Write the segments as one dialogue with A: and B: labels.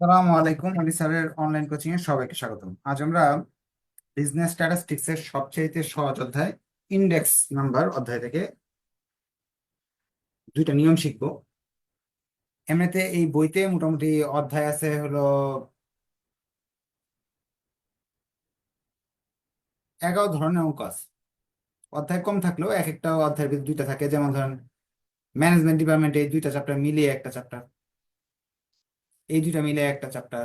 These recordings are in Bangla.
A: সালামু আলাইকুম আলি স্যারের অনলাইন কোচিং এ সবাইকে স্বাগতম। আজ আমরা বিজনেস স্ট্যাটিস্টিক্স এর সবচেয়ে সহজ অধ্যায় ইন্ডেক্স নাম্বার অধ্যায় থেকে দুইটা নিয়ম শিখব। এমনিতে এই বইতে মোটামুটি অধ্যায় আছে হলো এগারো ধরনের অঙ্ক অধ্যায় কম থাকলেও এক একটা অধ্যায়ের ভিতরে দুইটা থাকে। যেমন ধরেন ম্যানেজমেন্ট ডিপার্টমেন্টে দুইটা চ্যাপ্টার মিলিয়ে একটা চ্যাপ্টার এই দুইটা মিলে একটা চ্যাপ্টার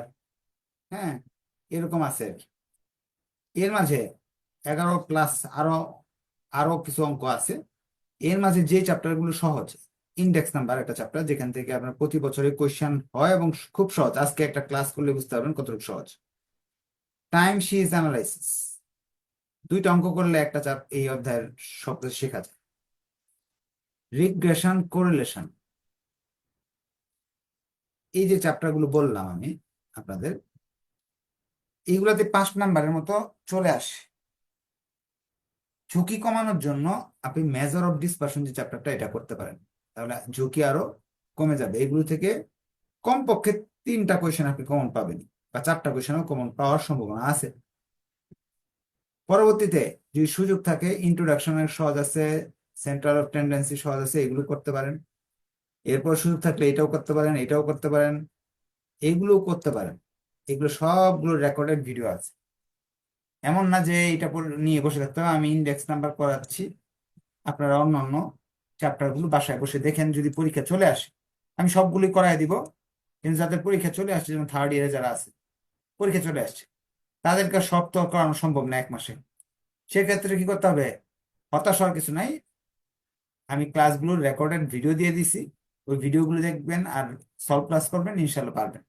A: হ্যাঁ? এরকম আছে এর মাঝে এগারো প্লাস আরও আরও কিছু অঙ্ক আছে। এর মাঝে যে চ্যাপ্টারগুলো সহজ ইন্ডেক্স নাম্বার একটা চ্যাপ্টার যেখান থেকে আপনার প্রতি বছরে কোয়েশ্চেন হয় এবং খুব সহজ। আজকে একটা ক্লাস করলে বুঝতে পারবেন কতটুকু সহজ। টাইম সিজ অ্যানালাইসিস দুইটা অঙ্ক করলে একটা চাপ এই অধ্যায়ের শব্দ শেখা যায়। রিগ্রেশন কোরিলেশন এই যে চ্যাপ্টারগুলো বললাম আমি আপনাদের, এইগুলাতে পাঁচ নাম্বারের মতো চলে আসে। ঝুঁকি কমানোর জন্য আপনি মেজার অফ ডিসপারশন যে চ্যাপ্টারটা এটা করতে পারেন। তাহলে ঝুঁকি আরও কমে যাবে। এগুলো থেকে কমপক্ষে তিনটা কোয়েশ্চেন আপনি কমন পাবেন, বা চারটা কোয়েশ্চেনও কমন পাওয়ার সম্ভাবনা আছে। পরবর্তীতে যদি সুযোগ থাকে ইন্ট্রোডাকশনের সহজ আছে সেন্ট্রাল অফ টেন্ডেন্সি সহজ আছে, এগুলো করতে পারেন। এরপর সুযোগ থাকলে এটাও করতে পারেন, এটাও করতে পারেন, এগুলোও করতে পারেন। এগুলো সবগুলো রেকর্ডেড ভিডিও আছে। এমন না যে এটা নিয়ে বসে থাকতে হবে, আমি ইন্ডেক্স নাম্বার করাচ্ছি। আপনারা অন্য অন্য চ্যাপ্টারগুলো বাসায় বসে দেখেন, যদি পরীক্ষা চলে আসে। আমি সবগুলি করায় দিব, কিন্তু যাদের পরীক্ষা চলে আসছে, যেমন থার্ড ইয়ারে যারা আছে, পরীক্ষা চলে আসছে তাদেরকে সব তো করানো সম্ভব না এক মাসে। সেক্ষেত্রে কি করতে হবে? হতাশ হওয়ার কিছু নাই। আমি ক্লাসগুলোর রেকর্ডেড ভিডিও দিয়ে দিছি। ওই ভিডিওগুলো দেখবেন আর সলভ ক্লাস করবেন ইনশাল্লাহ পারবেন।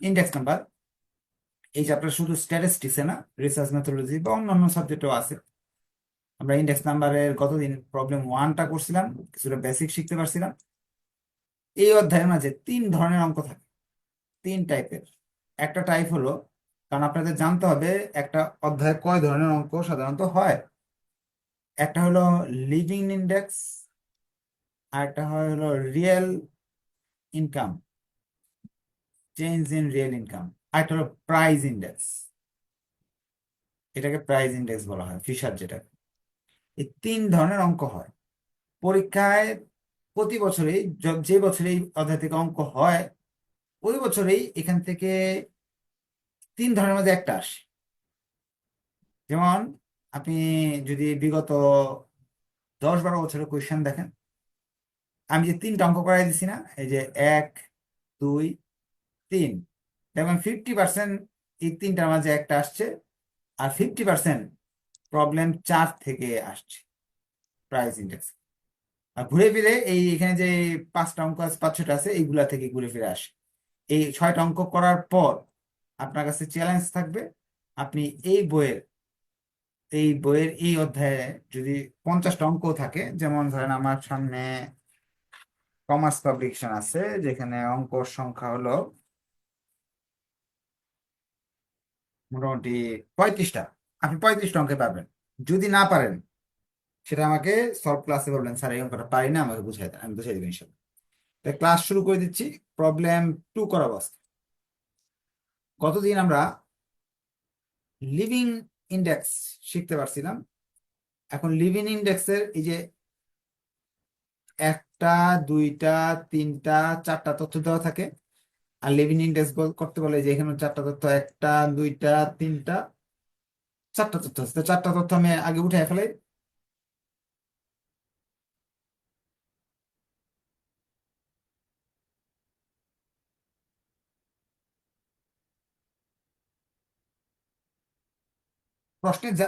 A: ইন্ডেক্স নাম্বার এই চ্যাপ্টার শুধু স্ট্যাটিস্টিক্সে না রিসার্চ মেথোলজি বা অন্যান্য সাবজেক্টও আছে। আমরা ইন্ডেক্স নাম্বারের গতদিন প্রবলেম ওয়ানটা করছিলাম, কিছুটা বেসিক শিখতে পারছিলাম। এই অধ্যায়ের মাঝে তিন ধরনের অঙ্ক থাকে, তিন টাইপের একটা টাইপ হলো, কারণ আপনাদের জানতে হবে একটা অধ্যায়ে কয় ধরনের অঙ্ক সাধারণত হয়। একটা হলো লিভিং ইন্ডেক্স আর একটা হয় হলো real income change in real income আর একটা হলো প্রাইস ইন্ডেক্স এটাকে প্রাইস ইন্ডেক্স বলা হয় ফিশার যেটা এই তিন ধরনের অঙ্ক হয়। পরীক্ষায় প্রতি বছরেই, যে বছরে এই অধ্যায় থেকে অঙ্ক হয়, ওই বছরেই এখান থেকে তিন ধরনের মধ্যে একটা আসে। যেমন, আপনি যদি বিগত দশ বারো বছরের কোয়েশ্চেন দেখেন আমি যে তিনটা অঙ্ক করাই দিছি না, এই যে এক, দুই, তিন। দেখবেন ফিফটি পার্সেন্ট এই তিনটার মাঝে একটা আসছে আর ফিফটি পার্সেন্ট প্রবলেম চার থেকে আসছে প্রাইস ইন্ডেক্স আর ঘুরে ফিরে এই এখানে যে পাঁচটা অঙ্ক আছে, পাঁচ ছটা আছে, এইগুলা থেকে ঘুরে ফিরে আসে। এই ছয়টা অঙ্ক করার পর আপনার কাছে চ্যালেঞ্জ থাকবে, আপনি এই বইয়ের এই বইয়ের এই অধ্যায়ে যদি পঞ্চাশটা অঙ্ক থাকে, যেমন ধরেন আমার সামনে কমার্স পাবলিকেশন আছে, যেখানে অঙ্ক সংখ্যা হলো মোটামুটি পঁয়ত্রিশটা। আপনি পঁয়ত্রিশটা অঙ্কে পারবেন যদি না পারেন, সেটা আমাকে সলভ ক্লাসে বলবেন, স্যার, এই অঙ্কটা পারি না, আমাকে বুঝাই দেন, আমি বুঝাই দেবেন তাই ক্লাস শুরু করে দিচ্ছি প্রবলেম টু করা অবস্থা গতদিন আমরা লিভিং ইন্ডেক্স শিখতে পারছিলাম। এখন লিভিং ইন্ডেক্সের এই যে একটা, দুইটা, তিনটা, চারটা তথ্য দেওয়া থাকে। আর লিভিং ইন্ডেক্স করতে বলে যে এখানে চারটা তথ্য, একটা, দুইটা, তিনটা, চারটা তথ্য আছে। চারটা তথ্য আমি আগে উঠে ফেলাই।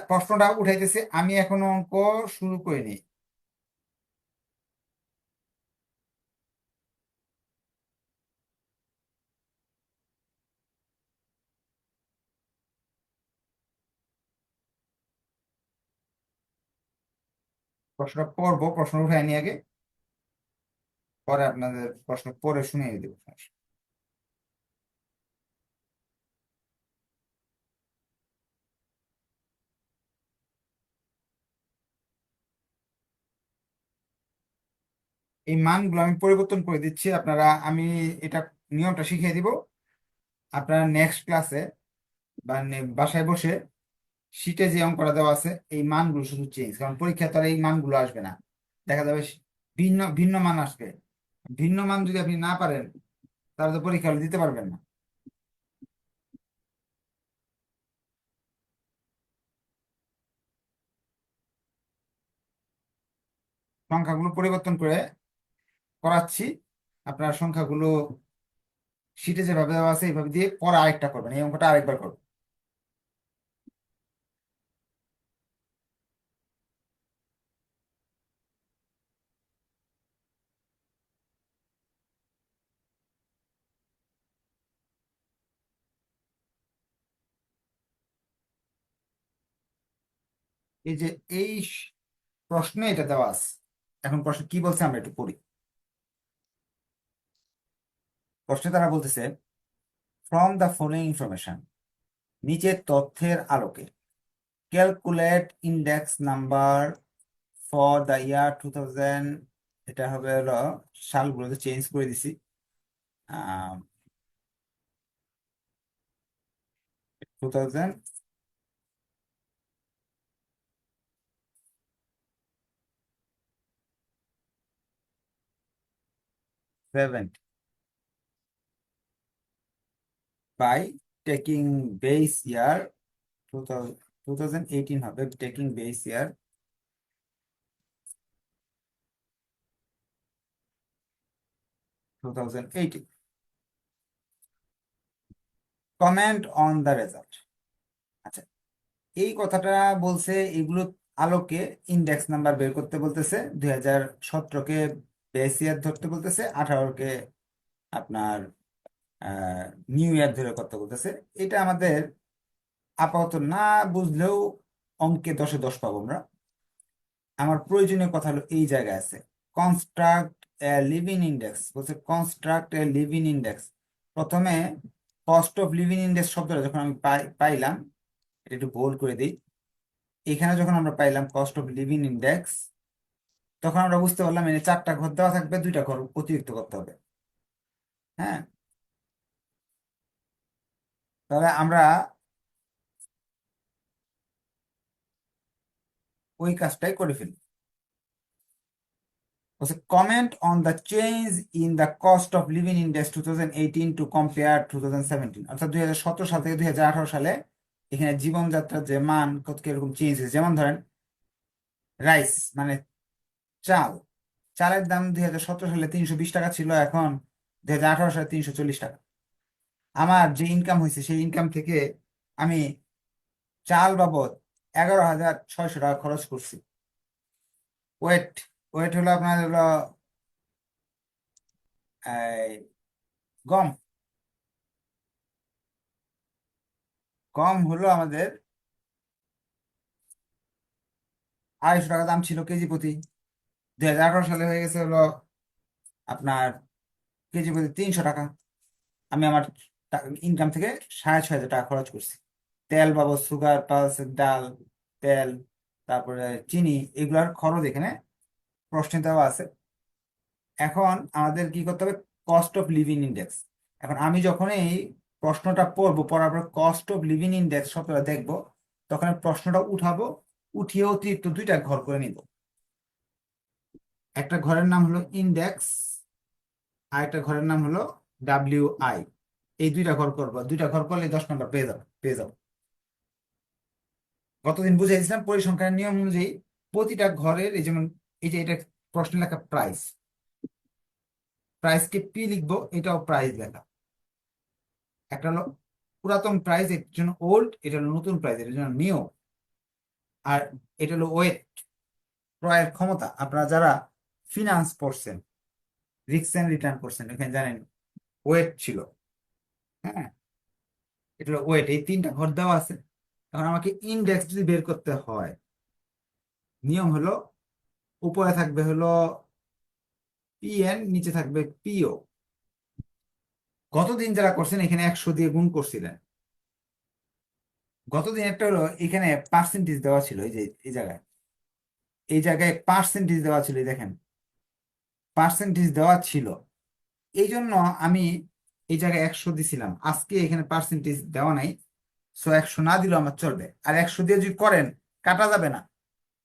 A: প্রশ্নটা উঠাইতেছে, আমি এখনও অঙ্ক শুরু করিনি। প্রশ্নটা পড়ব, প্রশ্ন উঠাই নি আগে। পরে আপনাদের প্রশ্ন পরে শুনিয়ে দেবো। এই মানগুলো আমি পরিবর্তন করে দিচ্ছি। আপনারা, আমি এটা নিয়মটা শিখিয়ে দিব। আপনারা নেক্সট ক্লাসে বা বাসায় বসে শিটে যে অঙ্কটা দেওয়া আছে, এই মানগুলো শুধু চেঞ্জ কারণ পরীক্ষা তো আর এই মানগুলো আসবে না। দেখা যাবে ভিন্ন ভিন্ন মান আসবে। ভিন্ন মান যদি আপনি না পারেন, তাহলে তো পরীক্ষা দিতে পারবেন না। সংখ্যাগুলো পরিবর্তন করে করাচ্ছি। আপনার সংখ্যাগুলো শিটে যেভাবে দেওয়া আছে, এইভাবে দিয়ে পরে আরেকটা করবেন। এই অঙ্কটা আরেকবার করবেন। এই যে এই প্রশ্নে এটা দেওয়া আছে। এখন প্রশ্ন, কি বলছে আমরা একটু পড়ি। প্রশ্নে তারা বলতেছে ফ্রম দ্য ফলোইং ইনফরমেশন নিচের তথ্যের আলোকে calculate index number for the year two thousand এটা হবে হলো সালগুলোতে চেঞ্জ করে দিছি। Two thousand seven by taking base year 2000 2018 হবে taking base year 2018 comment on the result. আচ্ছা এই কথাটা বলছে এগুলো আলোকে ইন্ডেক্স নাম্বার বের করতে বলতেছে দুই হাজার সতেরোকে বেস ইয়ার ধরতে বলতেছে, আঠারোকে আপনার নিউ ইয়ার ধরে করতে বলতেছে। এটা আমাদের আপাতত না বুঝলেও অঙ্কে দশে দশ পাবো আমরা। আমার প্রয়োজনীয় কথা হলো এই জায়গায় আছে কনস্ট্রাক্ট এ লিভিং ইন্ডেক্স বলছে কনস্ট্রাক্ট এ লিভিং ইন্ডেক্স প্রথমে কস্ট অফ লিভিং ইন্ডেক্স শব্দটা যখন আমি পাই- পাইলাম একটু বোল্ড করে দিই। এখানে যখন আমরা পাইলাম কস্ট অফ লিভিং ইন্ডেক্স তখন আমরা বুঝতে পারলাম এখানে চারটা ঘর দেওয়া থাকবে, দুইটা ঘর অতিরিক্ত করতে হবে। হ্যাঁ? তাহলে আমরা ওই কাজটাই করে ফেলি। Comment on the change in the cost of living index two thousand eighteen to compare two thousand seventeen অর্থাৎ দুই হাজার সতেরো সাল থেকে দুই হাজার আঠারো সালে এখানে জীবনযাত্রার যে মান কত কীরকম চেঞ্জ হয়েছে? যেমন ধরেন রাইস মানে চাল। চালের দাম দুই হাজার সতেরো সালে তিনশো বিশ টাকা ছিল, এখন দুই হাজার আঠারো সালে তিনশো চল্লিশ টাকা। আমার যে ইনকাম হয়েছে, সেই ইনকাম থেকে আমি চাল বাবদ এগারো হাজার ছয়শো টাকা খরচ করছি। ওয়েট ওয়েট হলো আপনার হলো গম। গম হলো আমাদের আড়াইশো টাকা দাম ছিল কেজি প্রতি। দুই হাজার আঠারো সালে হয়ে গেছে হলো আপনার কেজি প্রতি তিনশো টাকা। আমি আমার ইনকাম থেকে সাড়ে ছয় হাজার টাকা খরচ করছি। তেল বাবদ সুগার প্লাস ডাল, তেল, তারপরে চিনি, এগুলার খরচ এখানে প্রশ্নে আছে। এখন আমাদের কি করতে হবে? কস্ট অফ লিভিং ইন্ডেক্স এখন আমি যখন এই প্রশ্নটা পড়ব, পড়ার পর কস্ট অফ লিভিং ইন্ডেক্স শব্দটা দেখব, তখন প্রশ্নটা উঠাবো, উঠিয়ে অতিরিক্ত দুইটা ঘর করে নিব। একটা ঘরের নাম হলো ইন্ডেক্স আর একটা ঘরের নাম হলো ডাব্লিউ আই এই দুইটা ঘর করব, দুইটা ঘর করলে দশ নম্বর পেয়ে যাব পেয়ে যাব। গতদিন বুঝাইছিলাম পরিসংখ্যানের নিয়ম অনুযায়ী প্রতিটা ঘরের, এই যেমন এই যে এটা প্রশ্ন লেখা প্রাইস প্রাইসকে পি লিখব, এটাও প্রাইস লেখা। একটা হলো পুরাতন প্রাইস এর জন্য ওল্ড এটা হলো নতুন প্রাইস এর জন্য নিউ আর এটা হলো ওয়েট ক্রয়ের ক্ষমতা। আপনারা যারা ফিনান্স পড়ছেন রিক্স এন্ড রিটার্ন করছেন এখানে জানেন ওয়েট ছিল। হ্যাঁ? এটা ওয়েট এই তিনটা ঘর দেওয়া আছে। এখন আমাকে ইন্ডেক্স যদি বের করতে হয়, নিয়ম হলো উপরে থাকবে হলো পিএন নিচে থাকবে পিও গতদিন যারা করছেন, এখানে একশো দিয়ে গুণ করছিলেন। গতদিন একটা হলো, এখানে পার্সেন্টেজ দেওয়া ছিল, এই যে, এই জায়গায়। এই জায়গায় পার্সেন্টেজ দেওয়া ছিল দেখেন। পার্সেন্টেজ দেওয়া ছিল। এই জন্য আমি এই জায়গায় একশো দিছিলাম। আজকে এখানে পার্সেন্টেজ দেওয়া নাই। সো একশো না দিলেও আমার চলবে। আর একশো দিয়ে যদি করেন, কাটা যাবে না।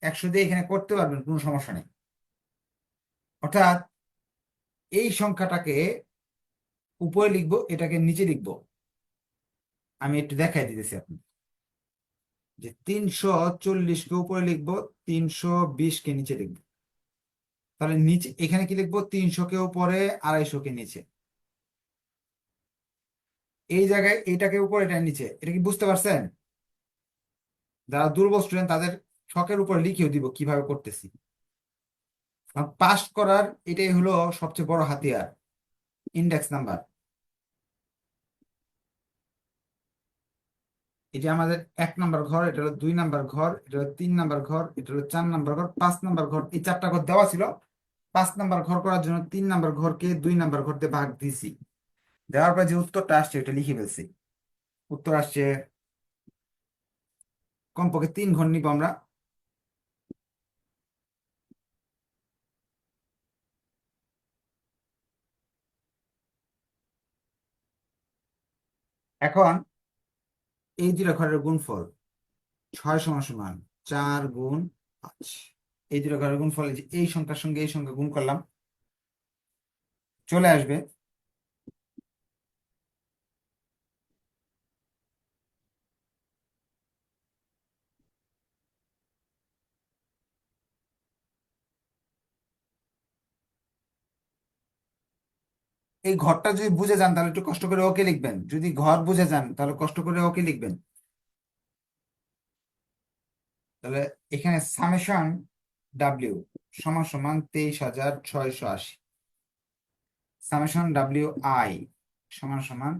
A: একশো দিয়ে এখানে করতে পারবেন, কোনো সমস্যা নেই। অর্থাৎ এই সংখ্যাটাকে উপরে লিখব, এটাকে নিচে লিখব। আমি একটু দেখাই দিতেছি আপনি যে তিনশো চল্লিশকে উপরে লিখব, তিনশো বিশকে নিচে লিখব। তাহলে নিচে, এখানে কি লিখব? তিনশো কে উপরে আড়াইশো কে নিচে। এই জায়গায় এটাকে উপরে, এটা নিচে। এটা কি বুঝতে পারছেন? যারা দুর্বল স্টুডেন্ট তাদের শখের উপর লিখেও দিব কীভাবে করতেছি। পাস করার এটাই হলো সবচেয়ে বড় হাতিয়ার ইন্ডেক্স নাম্বার এই আমাদের এক নাম্বার ঘর, এটা হলো দুই নাম্বার ঘর, এটা হলো তিন নাম্বার ঘর, এটা হলো চার নাম্বার ঘর, পাঁচ নাম্বার ঘর, এই চারটা ঘর দেওয়া ছিল। পাঁচ নাম্বার ঘর করার জন্য তিন নাম্বার ঘরকে দুই নাম্বার ঘর দিয়ে ভাগ দিছি। দেওয়ার পর যে উত্তরটা আসছে, এটা লিখে ফেলছি। উত্তর আসছে, কমপক্ষে তিন ঘর নিব আমরা। এখন এই দুটা ঘরের গুণফল ছয় সমান সমান চার গুণ পাঁচ। এই দুটো ঘরের গুণফল এই যে, এই সংখ্যার সঙ্গে এই সংখ্যা গুণ করলাম। চলে আসবে। এই ঘরটা যদি বুঝে যান, তাহলে একটু কষ্ট করে ওকে লিখবেন। যদি ঘর বুঝে যান, তাহলে কষ্ট করে ওকে লিখবেন। তাহলে এখানে সামেশন ডাব্লিউ সমান সমান তেইশ হাজার ছয়শো আশি। সামেশন ডাব্লিউ আই সমান সমান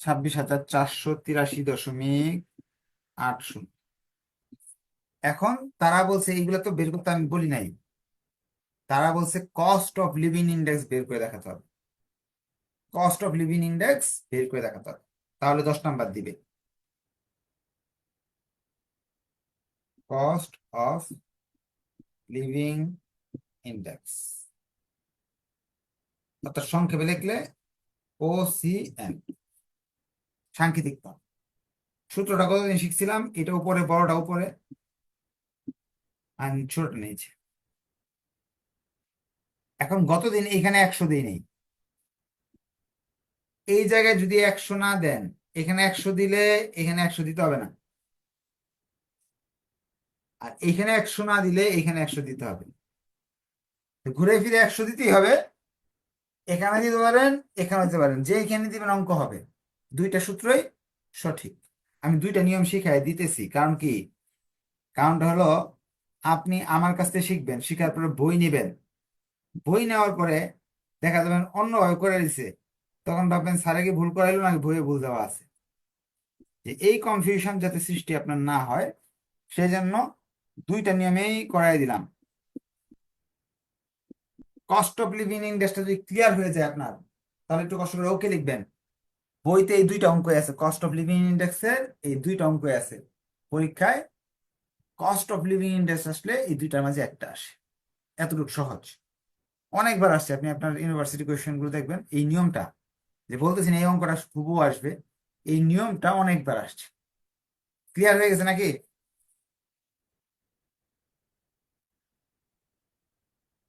A: ছাব্বিশ হাজার চারশো তিরাশি দশমিক আট শূন্য। এখন তারা বলছে, এইগুলো তো বের করতে আমি বলি নাই। তারা বলছে কস্ট অফ লিভিং ইন্ডেক্স বের করে দেখাতে হবে। কস্ট অফ লিভিং ইন্ডেক্স বের করে দেখাতে হবে। তাহলে দশ নাম্বার দিবে। কস্ট অফ লিভিং ইন্ডেক্স অর্থাৎ সংক্ষেপে লিখলে ও সি এন সাংকেতিক পদ। সূত্রটা কতদিন শিখছিলাম? এটা উপরে, বড়টা উপরে। আর ছোটটা নিয়েছে এখন গতদিন এখানে একশো দিই নেই। এই জায়গায় যদি একশো না দেন, এখানে একশো দিলে এখানে একশো দিতে হবে না। আর এখানে একশো না দিলে এখানে একশো দিতে হবে। ঘুরে ফিরে একশো দিতেই হবে। এখানে দিতে পারেন, এখানে দিতে পারেন। যে এখানে দিবেন অঙ্ক হবে। দুইটা সূত্রই সঠিক। আমি দুইটা নিয়ম শিখাই দিতেছি। কারণ কি? কারণটা হলো, আপনি আমার কাছ থেকে শিখবেন, শিখার পরে বই নেবেন। বই নেওয়ার পরে দেখা যাবেন অন্যভাবে করে দিছে। তখন ভাববেন, স্যারে কি ভুল করাইলো নাকি বইয়ে ভুল দেওয়া আছে? যে এই কনফিউশন যাতে সৃষ্টি আপনার না হয় সেই জন্য দুইটা নিয়মেই করাই দিলাম। কস্ট অফ লিভিং ইন্ডেক্সটা যদি ক্লিয়ার হয়ে যায় আপনার, তাহলে একটু কষ্ট করে ওকে লিখবেন। বইতে এই দুইটা অঙ্ক আছে কস্ট অফ লিভিং ইন্ডেক্সের এই দুইটা অঙ্ক আছে। পরীক্ষায় কস্ট অফ লিভিং ইন্ডেক্স আসলে এই দুইটার মাঝে একটা আসে। এতটুকু সহজ। অনেকবার আসছে, আপনি আপনার ইউনিভার্সিটি কোয়েশ্চেনগুলো দেখবেন, এই নিয়মটা, যে বলতেছেন এই অঙ্কটা খুবও আসবে, এই নিয়মটা অনেকবার আসছে। ক্লিয়ার হয়ে গেছে নাকি?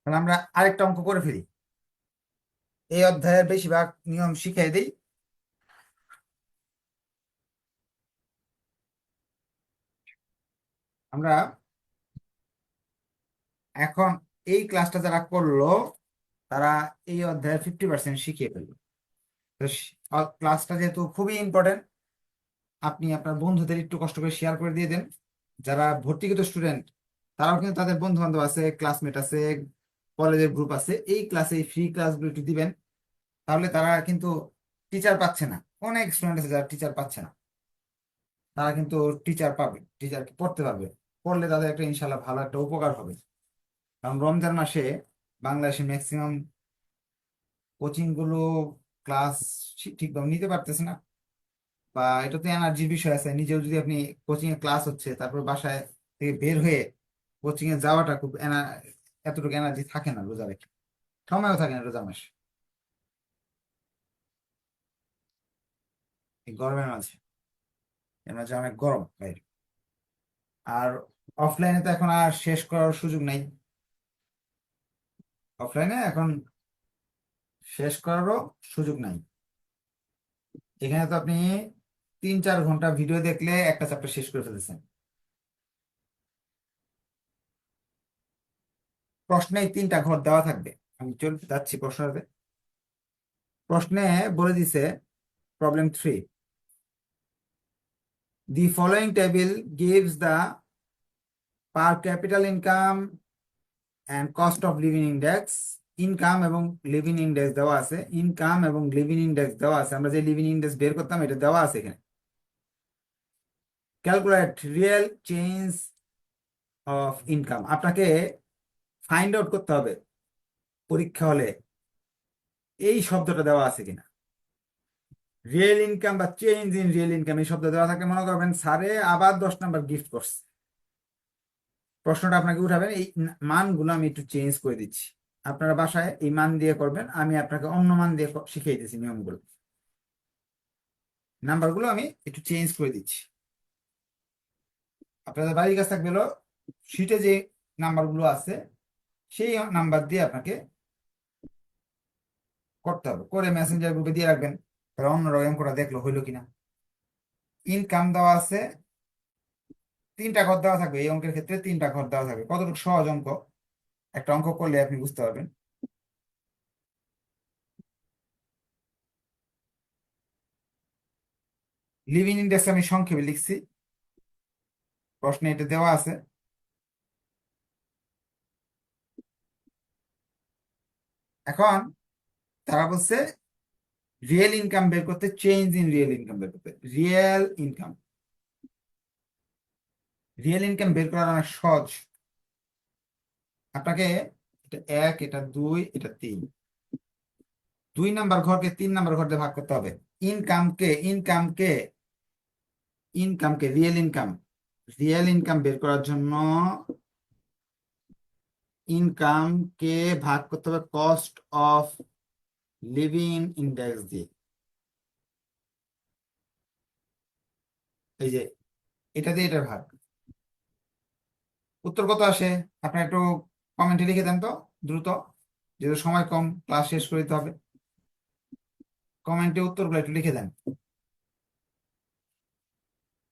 A: তাহলে আমরা আরেকটা অঙ্ক করে ফেলি। এই অধ্যায়ের বেশিরভাগ নিয়ম শিখিয়ে দিই। আমরা এখন এই ক্লাসটা যারা করল, তারা এই অধ্যায়ের ফিফটি পার্সেন্ট শিখিয়ে ফেলল ক্লাসটা যেহেতু খুবই ইম্পর্টেন্ট আপনি আপনার বন্ধুদের একটু কষ্ট করে শেয়ার করে দিয়ে দেন। যারা ভর্তিকৃত স্টুডেন্ট তারাও কিন্তু তাদের বন্ধু বান্ধব আছে ক্লাসমেট আছে কলেজের গ্রুপ আছে, এই ক্লাসে এই ফ্রি ক্লাসগুলো একটু দিবেন, তাহলে তারা কিন্তু টিচার পাচ্ছে না। অনেক স্টুডেন্ট আছে যারা টিচার পাচ্ছে না। তারা কিন্তু টিচার পাবে টিচার পড়তে পারবে। পড়লে তাদের একটা ইনশাল্লাহ ভালো একটা উপকার হবে। কারণ রমজান মাসে বাংলাদেশে ম্যাক্সিমাম কোচিংগুলো ক্লাস ঠিকভাবে নিতে পারতেছে না। বা এটা তো এনার্জির বিষয় আছে, নিজেও যদি আপনি কোচিং এ ক্লাস হচ্ছে, তারপর বাসায় থেকে বের হয়ে কোচিং এ যাওয়াটা খুব এতটুকু এনার্জি থাকে না রোজা রেখে। সময়ও থাকে না রোজা মাসে। গরমের মাঝে। এর মাঝে অনেক গরম বাইরে। আর অফলাইনে তো এখন আর শেষ করার সুযোগ নাই। অফলাইনে এখন শেষ করারও সুযোগ নাই। এখানে তো আপনি তিন চার ঘণ্টা ভিডিও দেখলে একটা চ্যাপ্টার শেষ করে ফেলেছেন। প্রশ্নে তিনটা ঘর দেওয়া থাকবে। আমি চল, যাচ্ছি প্রশ্নতে প্রশ্নে বলে দিছে problem three the following table gives the per capita income and cost of living index income এবং লিভিং ইন্ডেক্স দেওয়া আছে। ইনকাম এবং লিভিং ইন্ডেক্স দেওয়া আছে। আমরা যে লিভিং ইন্ডেক্স বের করতাম, এটা দেওয়া আছে এখানে। Calculate real change of income আপনাকে ফাইন্ড আউট করতে হবে। পরীক্ষা হলে এই শব্দটা দেওয়া আছে কিনা? রিয়েল ইনকাম বা চেঞ্জ ইন রিয়েল ইনকাম এই শব্দ দেওয়া থাকে, মনে করবেন স্যারে আবার দশ নাম্বার গিফট করছে। প্রশ্নটা আপনাকে উঠাবেন, এই মানগুলো আমি একটু চেঞ্জ করে দিচ্ছি। আপনারা বাসায় এই মান দিয়ে করবেন, আমি আপনাকে অন্য মান দিয়ে শিখিয়ে দিচ্ছি নিয়মগুলো। নাম্বারগুলো আমি একটু চেঞ্জ করে দিচ্ছি। আপনাদের বাড়ির কাছ থাকবে শিটে যে নাম্বারগুলো আছে সেই নাম্বার দিয়ে আপনাকে করতে হবে। করে মেসেঞ্জার গ্রুপে দিয়ে রাখবেন। তাহলে অন্যরা অঙ্কটা দেখল হইল কিনা। ইনকাম দেওয়া আছে, তিনটা ঘর দেওয়া থাকবে। এই অঙ্কের ক্ষেত্রে তিনটা ঘর দেওয়া থাকবে। কতটুকু সহজ অঙ্ক? একটা অঙ্ক করলে আপনি বুঝতে পারবেন। লিভিং ইন্ডেক্স আমি সংক্ষেপে লিখছি। প্রশ্নে এটা দেওয়া আছে। এখন তারা বলছে রিয়েল ইনকাম বের করতে চেঞ্জ ইন রিয়েল ইনকাম বের করতে। রিয়েল ইনকাম রিয়েল ইনকাম বের করা অনেক সহজ। আপনাকে এটা এক, এটা দুই, এটা তিন। দুই নাম্বার ঘরকে তিন নাম্বার ঘর দিয়ে ভাগ করতে হবে। ইনকামকে ইনকামকে ইনকামকে রিয়েল ইনকাম রিয়েল ইনকাম বের করার জন্য ইনকামকে ভাগ করতে হবে কস্ট অফ লিভিং ইন্ডেক্স দিয়ে। এই যে, এটা দিয়ে এটার ভাগ। উত্তর কত আসে? আপনার একটু কমেন্টে লিখে দেন তো, দ্রুত। যেহেতু সময় কম ক্লাস শেষ করে দিতে হবে। কমেন্টে উত্তরগুলো একটু লিখে দেন।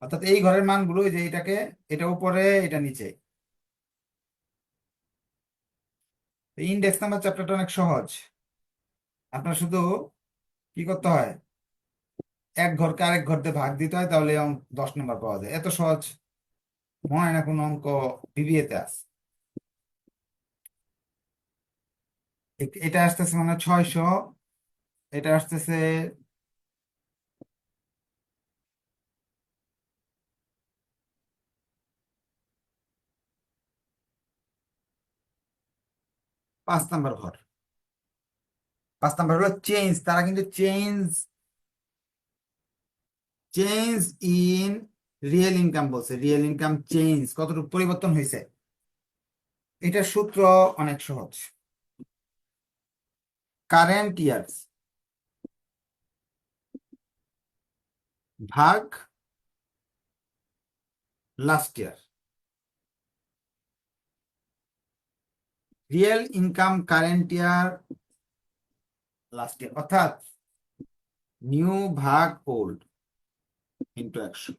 A: অর্থাৎ এই ঘরের মানগুলো যে এটাকে, এটা উপরে, এটা নিচে। ইন্ডেক্স নাম্বার চ্যাপ্টারটা অনেক সহজ। আপনার শুধু কি করতে হয়? এক ঘরকে আরেক ঘরতে ভাগ দিতে হয়, তাহলে অঙ্ক দশ নম্বর পাওয়া যায়। এত সহজ। মনে হয় না কোনো অঙ্ক বিবিএতে আছে। এটা আসতেছে মানে ছয়শো, এটা আসতেছে পাঁচ নাম্বার ঘর। পাঁচ নাম্বার হলো চেঞ্জ তারা কিন্তু change change in real income বলছে। রিয়েল ইনকাম চেঞ্জ কতটুকু পরিবর্তন হয়েছে? এটার সূত্র অনেক সহজ। কারেন্ট ইয়ার্স ভাগ last year real income current year last year অর্থাৎ নিউ ভাগ ওল্ড ইন্টু একশো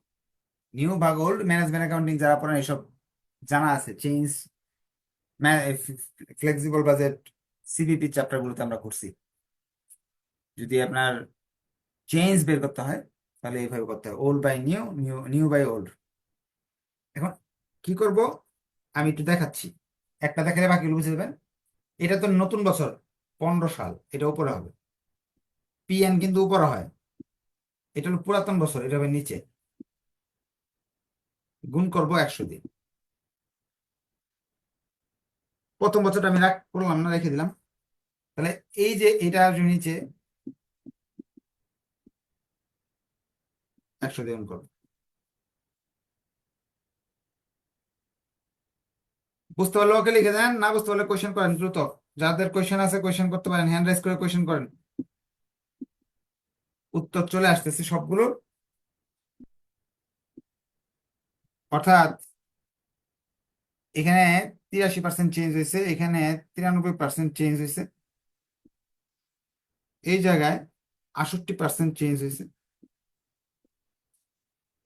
A: নিউ ভাগ ওল্ড ম্যানেজমেন্ট অ্যাকাউন্টিং যারা পড়েন, এসব জানা আছে। চেঞ্জ ফ্লেক্সিবল বাজেট সিবিপি চ্যাপ্টারগুলোতে আমরা করছি। যদি আপনার চেঞ্জ বের করতে হয়, তাহলে এইভাবে করতে হয়। Old by new new new by old এখন কি করব? আমি একটু দেখাচ্ছি। একটা দেখালে বাকিগুলো বুঝে দেবেন। এটা তো নতুন বছর, পনেরো সাল, এটা উপরে হবে। পিএন কিন্তু উপরে হয়। এটা হলো পুরাতন বছর, এটা হবে নিচে। গুণ করব একশো দিয়ে। প্রথম বছরটা আমি রাখ করলাম না, রেখে দিলাম। তাহলে এই যে এটা নিচে, একশো দিয়ে গুণ করব। বুঝতে পারলে ওকে লিখে দেন, না বুঝতে পারলে কোয়েশ্চেন করেন, দ্রুত। যাদের কোয়েশ্চেন আছে কোয়েশ্চেন করতে পারেন হ্যান্ড রাইজ করে কোয়েশ্চেন করেন। উত্তর চলে আসতেছে সবগুলোর অর্থাৎ এখানে তিরাশি পার্সেন্ট চেঞ্জ হয়েছে, এখানে তিরানব্বই পার্সেন্ট চেঞ্জ হয়েছে। এই জায়গায় আষট্টি পার্সেন্ট চেঞ্জ হয়েছে।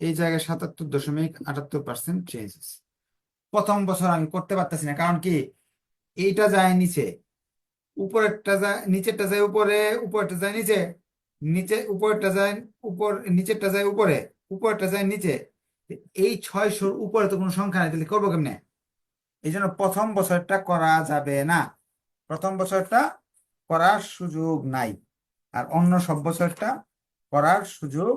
A: এই জায়গায় সাতাত্তর দশমিক আটাত্তর পার্সেন্ট চেঞ্জ হয়েছে। প্রথম বছর আমি করতে পারতেছি না। কারণ কি? এইটা যায় নিচে, উপরেরটা যায়, নিচেরটা যায় উপরে, উপরেরটা যায় নিচে নিচে, উপরেরটা যায় উপর, নিচেরটা যায় উপরে, উপরেরটা যায় নিচে। এই ছয়শোর উপরে তো কোনো সংখ্যা নেই, তাহলে করব কেমনে? এই জন্য প্রথম বছরটা করা যাবে না। প্রথম বছরটা করার সুযোগ নাই, আর অন্য সব বছরটা করার সুযোগ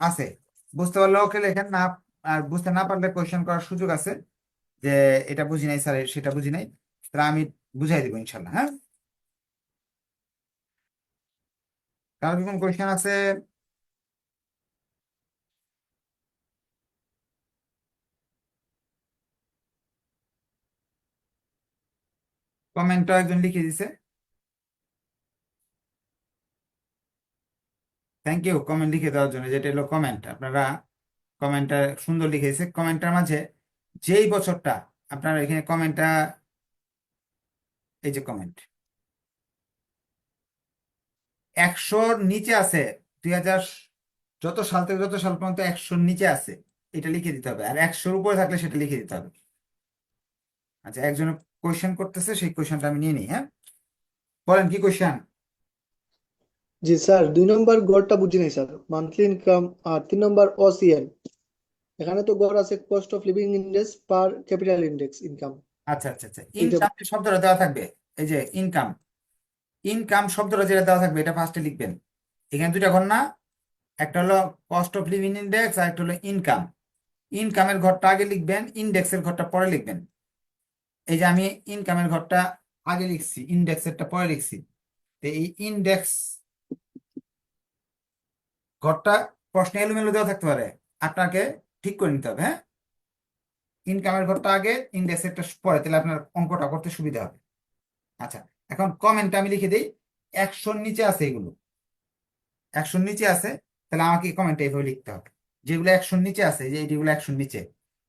A: আছে। বুঝতে পারলে ওকে লেখেন না, আর বুঝতে না পারলে কোয়েশ্চেন করার সুযোগ আছে। যে এটা বুঝি নাই স্যার, সেটা বুঝি নাই, তাহলে আমি বুঝাই দিব ইনশাল্লাহ হ্যাঁ? কারও কি কোনো কোয়েশ্চেন আছে? কমেন্টটা একজন লিখে দিছে। থ্যাংক ইউ কমেন্ট লিখে দেওয়ার জন্য, যেটা হলো কমেন্ট আপনারা কমেন্টটা সুন্দর লিখে দিছে কমেন্টটার মাঝে যেই বছরটা আপনার এখানে কমেন্টটা এই যে কমেন্ট একশোর নিচে আছে, দুই হাজার যত সাল থেকে যত সাল পর্যন্ত একশোর নিচে আছে, এটা লিখে দিতে হবে। আর একশোর উপরে থাকলে সেটা লিখে দিতে হবে। আচ্ছা একজন কোয়েশ্চেন করতেছে, সেই কোয়েশ্চেনটা আমি নিয়ে নিই হ্যাঁ? বলেন, কি কোয়েশ্চেন
B: জি, স্যার, দুই নম্বর গড়টা বুঝি নাই, স্যার। মান্থলি ইনকাম আর তিন নম্বর ওসিএল এখানে তো গড় আছে cost of living index per capita index income
A: আচ্ছা আচ্ছা আচ্ছা। ইনকাম শব্দটা দেওয়া থাকবে। এই যে ইনকাম ইনকাম শব্দটা যেটা দেওয়া থাকবে এটা ফার্স্টে লিখবেন। এখানে দুইটা ঘর না? একটা হলো কস্ট অফ লিভিং ইন্ডেক্স আর একটা হলো ইনকাম ইনকামের ঘরটা আগে লিখবেন ইন্ডেক্সের ঘরটা পরে লিখবেন। এই যে আমি ইনকামের ঘরটা আগে লিখছি ইন্ডেক্সেরটা পরে লিখছি। তো এই ইন্ডেক্স ঘরটা প্রশ্নে এলোমেলো দেওয়া থাকতে পারে। আপনাকে ঠিক করে নিতে হবে হ্যাঁ? ইনকামের ঘরটা আগে ইন্ডেক্সেরটা পরে, তাহলে আপনার অঙ্কটা করতে সুবিধা হবে। আচ্ছা এখন কমেন্ট আমি লিখে দিই, একশোর নিচে আছে এগুলো। একশোর নিচে আছে, তাহলে আমাকে কমেন্টে এইভাবে লিখতে হবে। যেগুলো একশোর নিচে আছে যে যেগুলো একশোর নিচে,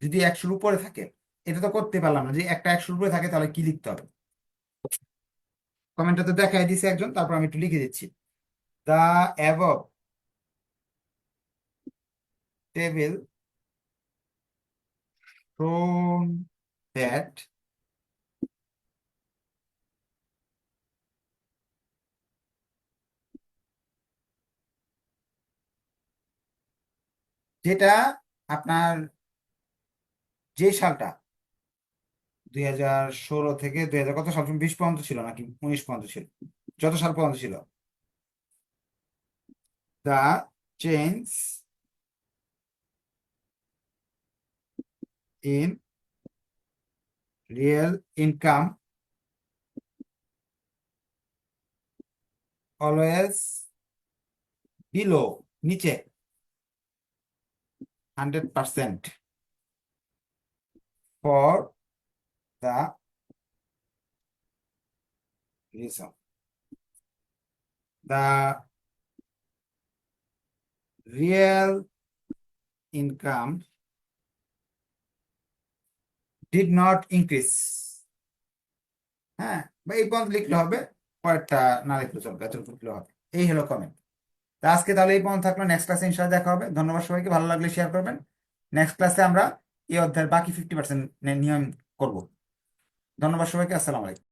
A: যদি একশোর উপরে থাকে, এটা তো করতে পারলাম না যে একটা একশোর উপরে থাকে, তাহলে কি লিখতে হবে? কমেন্টটা তো দেখাই দিছে একজন, তারপর আমি একটু লিখে দিচ্ছি। The above table shown that যেটা আপনার যে সালটা? দুই হাজার ষোলো থেকে দুই হাজার কত সাল? বিশ পর্যন্ত ছিল নাকি? উনিশ পর্যন্ত ছিল। যত সাল পর্যন্ত ছিল? The change in real income always below নিচে 100% for the reason. The real income did not increase. হ্যাঁ বা এই পর্যন্ত লিখলে হবে পরেরটা না লিখলে চলবে এতটুকু লিখলে হবে। এই হলো কমেন্ট তা আজকে তাহলে এই পর্যন্ত থাকল নেক্সট ক্লাসে ইনশাআল্লাহ দেখা হবে। ধন্যবাদ সবাইকে ভালো লাগলে শেয়ার করবেন। নেক্সট ক্লাসে আমরা এই অধ্যায়ের বাকি ফিফটি পার্সেন্ট নিয়ম করব। ধন্যবাদ সবাইকে আসসালামু আলাইকুম।